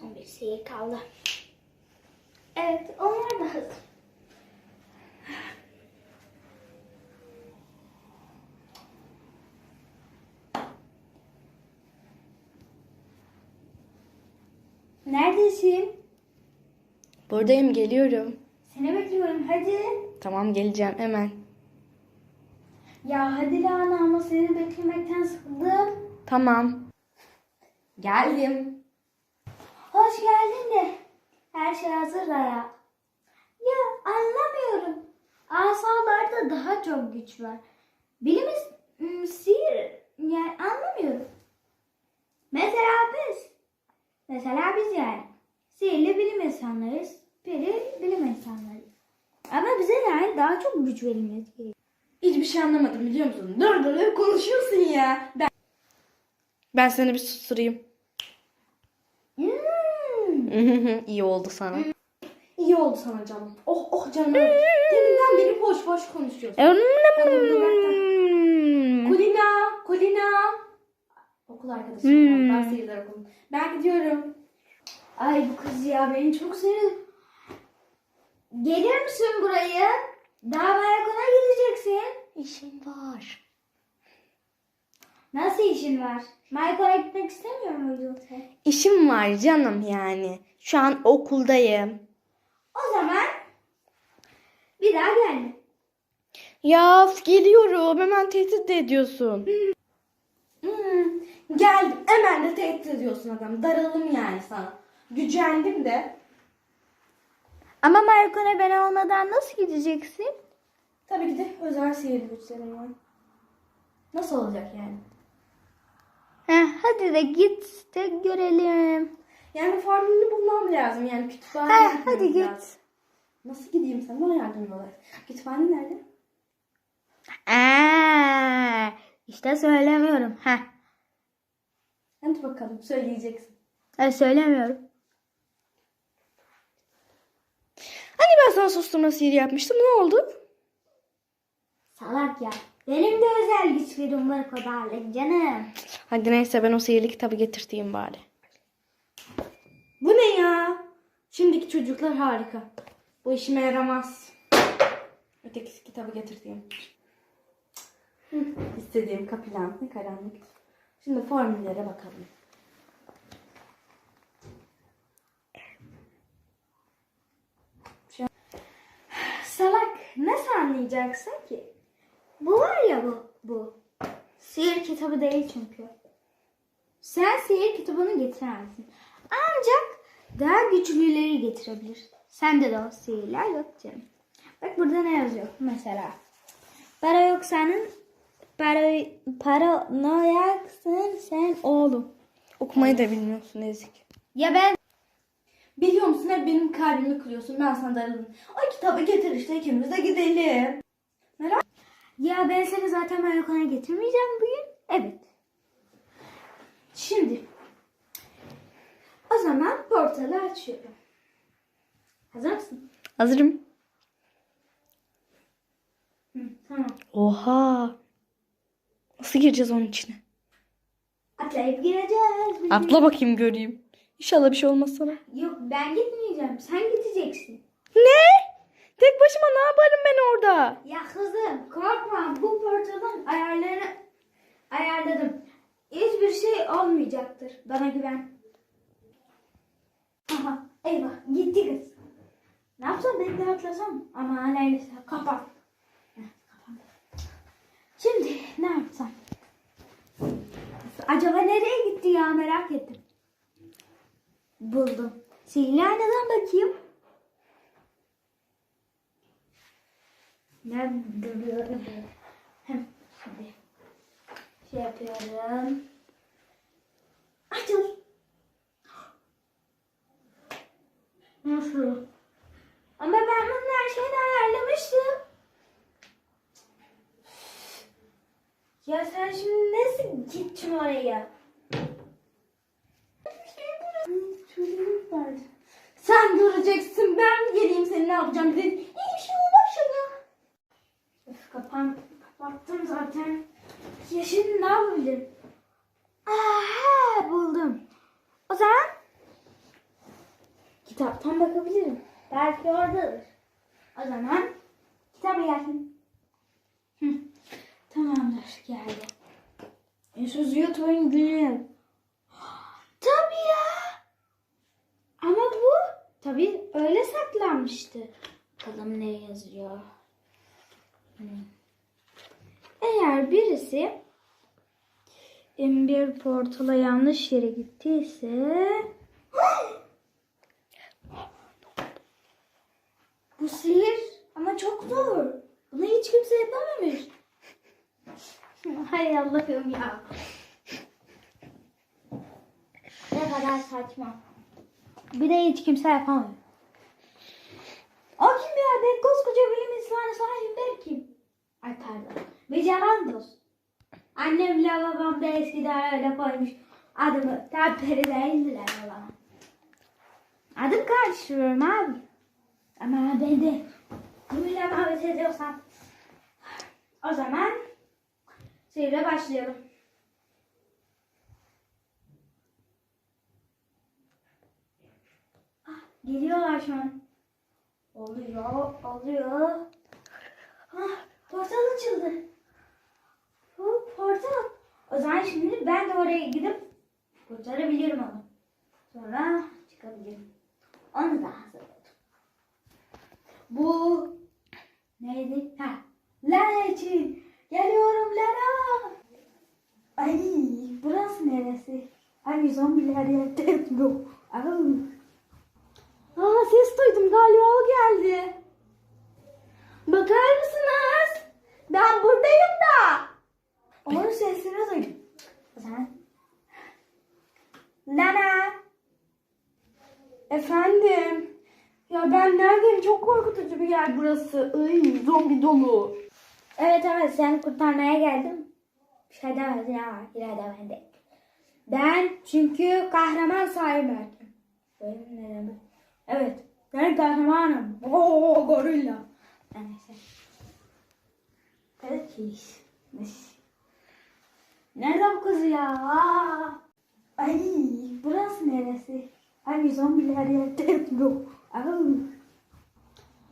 Son bir sihir kaldı. Evet, onlar da hazır. Neredesin? Buradayım geliyorum. Seni bekliyorum. Hadi. Tamam geleceğim hemen. Ya hadi Lana ama seni beklemekten sıkıldım. Tamam. Geldim. Hoş geldin de. Her şey hazır da ya. Ya anlamıyorum. Asalarda daha çok güç var. Bilimiz ım, sihir yani anlamıyorum. Mesela biz. Mesela biz yani. Sihirli bilim insanlarıyız. Peri bilim insanları. Ama bize yani daha çok güç verilmesi gerekiyor. Hiçbir şey anlamadım biliyor musun? Dur dur konuşuyorsun ya. Ben, ben seni bir susturayım. İyi oldu sana. İyi oldu sana canım. Oh oh canım. Deminden beri boş boş konuşuyorsun. Kulina, Kulina. Okul arkadaşım Hmm. var. Okulum. Ben gidiyorum. Ay bu kız ya beni çok seviyor. Gelir misin buraya? Daha balkona gideceksin. İşim var. Nasıl işin var? Balkona gitmek istemiyor muydun sen? İşim var canım yani. Şu an okuldayım. O zaman bir daha gelme. Ya geliyorum. Hemen tehdit de ediyorsun. Hmm, geldim. Hemen de tehdit ediyorsun adam. Daralım yani sana. Gücendim de. Ama balkona ben olmadan nasıl gideceksin? Tabii ki de özel sihirli güçlerim var. Nasıl olacak yani? Heh, hadi de git de görelim. Yani formülünü bulmam lazım. Yani kütüphane gitmemiz hadi git. lazım. Nasıl gideyim sen? Bana yardımcı ol. Kütüphane nerede? Aa, işte söylemiyorum. Heh, Hadi bakalım söyleyeceksin. e, söylemiyorum. Hani ben sana susturma sihiri yapmıştım. Ne oldu? Salak ya. Benim de özel güçlerim var kadarlık canım. Hadi neyse ben o sihirli kitabı getirteyim bari. Bu ne ya? Şimdiki çocuklar harika. Bu işime yaramaz. Öteki kitabı getireyim. Hı, İstediğim kapilan ne karanlık. Şimdi formüllere bakalım. Salak nasıl anlayacaksın ki? Bu var ya bu. Bu. Sihir kitabı değil çünkü. Sen sihir kitabını getiremezsin. Ancak daha güçlüleri getirebilir. Sende de o sihirler yok canım. Bak burada ne yazıyor mesela. Para yok senin para, paranoyaksın sen oğlum. Okumayı da bilmiyorsun ezik. Ya ben Biliyor musun hep benim kalbimi kırıyorsun. Ben sana darıldım. O kitabı getir işte ikimiz de gidelim. Merak ya ben seni zaten balkona getirmeyeceğim bugün. Evet. Şimdi o zaman portalı açıyorum. Hazır mısın? Hazırım. Hı, tamam. Oha. Nasıl gireceğiz onun içine? Atlayıp gireceğiz. Atla bakayım göreyim. İnşallah bir şey olmaz sana. Yok ben gitmeyeceğim. Sen gideceksin. Ne? Tek başıma ne yaparım ben orada? Ya kızım korkma. Bu portalın ayarlarını ayarladım. Hiçbir şey olmayacaktır. Bana güven. Aha eyvah gitti kız. Ne yapsam ben de atlasam. Ama. Heh, kapandı. Şimdi ne yapsam? Acaba nereye gitti ya merak ettim. Buldum. Sihirli aynadan bakayım. Ben duruyorum. Hem şimdi şey yapıyorum. Açıl. Nasıl? Ama ben bunun her şeyini ayarlamıştım. Ya sen şimdi nasıl gittin oraya? Sen göreceksin. Ben geleyim seni ne yapacağım. Bir de iyi bir şey olmaz ya. Öf kapan, kapattım zaten. Ya şimdi ne yapabilirim? Aha buldum. O zaman Kitaptan bakabilirim. Belki oradadır. O zaman kitabı gelsin. Tamamdır geldi. Yusuf YouTube'un günü. Tabii ya. Ama bu tabii öyle saklanmıştı. Bakalım ne yazıyor. Hmm. Eğer birisi bir portala yanlış yere gittiyse bu sihir ama çok zor. Bunu hiç kimse yapamamış. Hay Allah'ım ya. Ne kadar saçma. Bir de hiç kimse yapamıyor. O kim ya? Ben koskoca bilim insanı sahibim der kim? Ay pardon. Vigilandos. Annemle babam da eskiden öyle koymuş. Adımı Tamperi değildiler o zaman. Adım karıştırıyorum abi. Ama ben de kiminle muhabbet ediyorsam. O zaman sihirle başlayalım. Ah, Geliyorlar şu an. Oluyor, oluyor. Ah, portal açıldı. Portal. O zaman şimdi ben de oraya gidip kurtarabilirim onu. Sonra çıkabilirim. Onu da hazırladım. Bu neydi? Ha, Lana için. Geliyorum Lana. Ay burası neresi? Ay zombiler yerde yapıyor. Aa ses duydum galiba o geldi. Bakar mısınız? Ben buradayım da. Onun sesini duydum. O zaman. Lana. Efendim. Ya ben neredeyim? Çok korkutucu bir yer burası. Iy, zombi dolu. Evet evet seni kurtarmaya geldim. Bir şey demez ya. İleride ben de. Ben çünkü kahraman sahibim. Benim ne? Evet. Ben kahramanım. Oo gorilla. Neyse. Peki. Nerede bu kız ya? Ay burası neresi? Ay zombiler yerde yapıyor.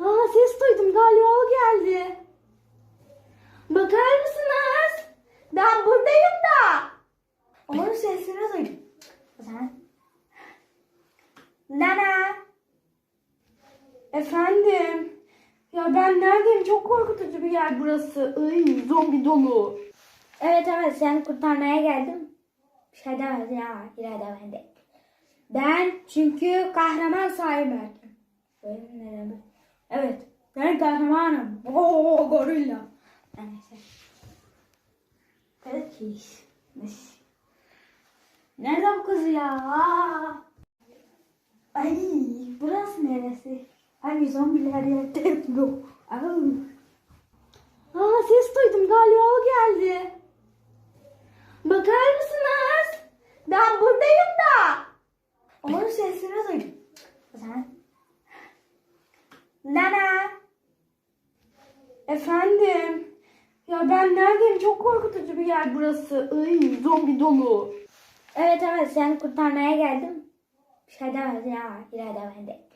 Aa ses duydum galiba o geldi. Bakar mısınız? Ben buradayım da. Onun sesini duydum. Lana. Efendim. Ya ben neredeyim? Çok korkutucu bir yer burası. Iy, zombi dolu. Evet evet seni kurtarmaya geldim. Bir şey demez ya. İleride ben de. Ben çünkü kahraman sahibim. Evet. Ben kahramanım. Oo gorilla. Neyse. Peki. Nerede bu kız ya? Ay burası neresi? Ay zombiler yerde. Au. Aa ses duydum galiba o geldi. Bakar mısınız? Ben buradayım da. Onun sesini duydum. O zaman. Lana. Efendim. Ya ben neredeyim? Çok korkutucu bir yer burası. Iy, zombi dolu. Evet evet seni kurtarmaya geldim. Bir şey demez ya. İleride ben de.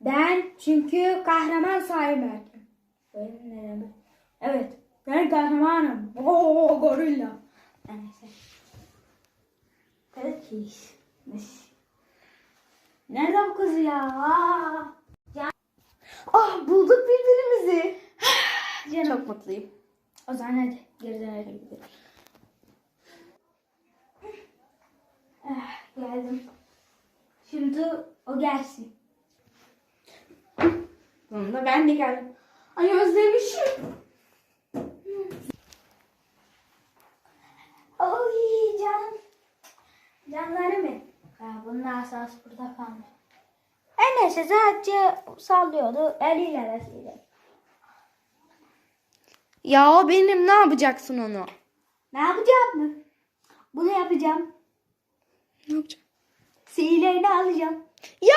Ben çünkü kahraman demek? Evet. Ben kahramanım. Oo gorilla. Neyse. Peki. Nerede bu kız ya? Aa! Ah bulduk birbirimizi. Çok mutluyum. O zaman hadi geri dönelim. Ah, geldim. Şimdi o gelsin. Sonunda ben de geldim. Ay özlemişim. Canım. Canlarım. Ya bunun asası burada kalmış. E neyse sadece sallıyordu. Eliyle vesile. Ya o benim ne yapacaksın onu? Ne yapacağım mı? Bunu yapacağım. Ne yapacağım? Sihirlerini alacağım. Ya!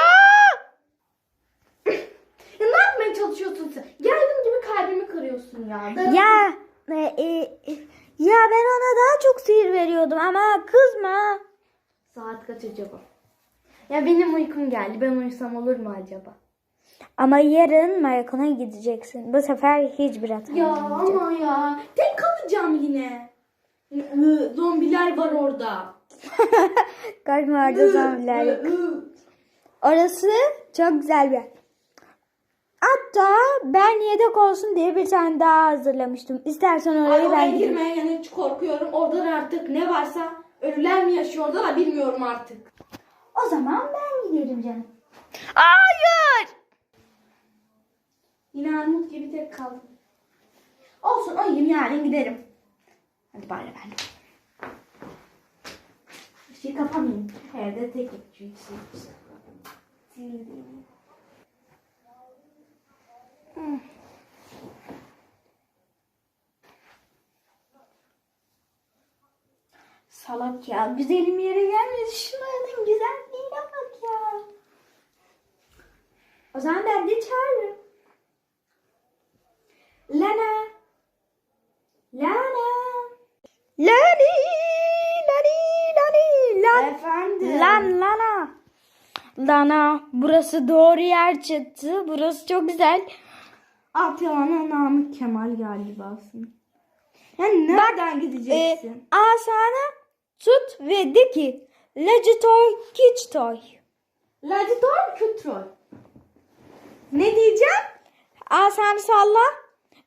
Ya ne yapmaya çalışıyorsun sen? Geldiğin gibi kalbimi kırıyorsun ya. Ya e, e, e, ya ben ona daha çok sihir veriyordum ama kızma. Saat kaç acaba? Ya benim uykum geldi. Ben uyusam olur mu acaba? Ama yarın maratona gideceksin. Bu sefer hiçbir hata Ya olmayacak. ama ya. Tek kalacağım yine. Iı, Zombiler var orada. Korkma orada zombiler yok. Orası çok güzel bir yer. Hatta ben yedek olsun diye bir tane daha hazırlamıştım. İstersen Ay, orayı oraya ben gireyim. girmeye yani hiç korkuyorum. Orada da artık ne varsa ölüler mi yaşıyor orada da bilmiyorum artık. O zaman ben giderim canım. Hayır. Yine armut gibi tek kaldım. Olsun uyuyayım yarın giderim. Hadi bari ben. Işığı kapamayayım. Evde tek çünkü. Salak ya. Güzelim yere gelmedi. Şuranın güzelliğine bak ya. O zaman ben de çağırırım. Lana. Lana. Lani. Lani. Lani. Lan. Efendim. Lan Lana. Lana. Burası doğru yer çıktı. Burası çok güzel. Atya'nın namı Kemal galibasın. Yani nereden Ee, gideceksin? asana tut ve de ki Legitoy Kichtoy. Laditor Kütrol. Ne diyeceğim? Asanı salla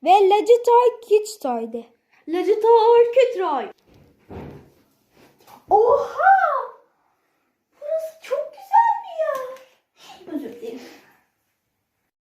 ve Legitoy Kichtoy de. Laditor Kütrol. Oha!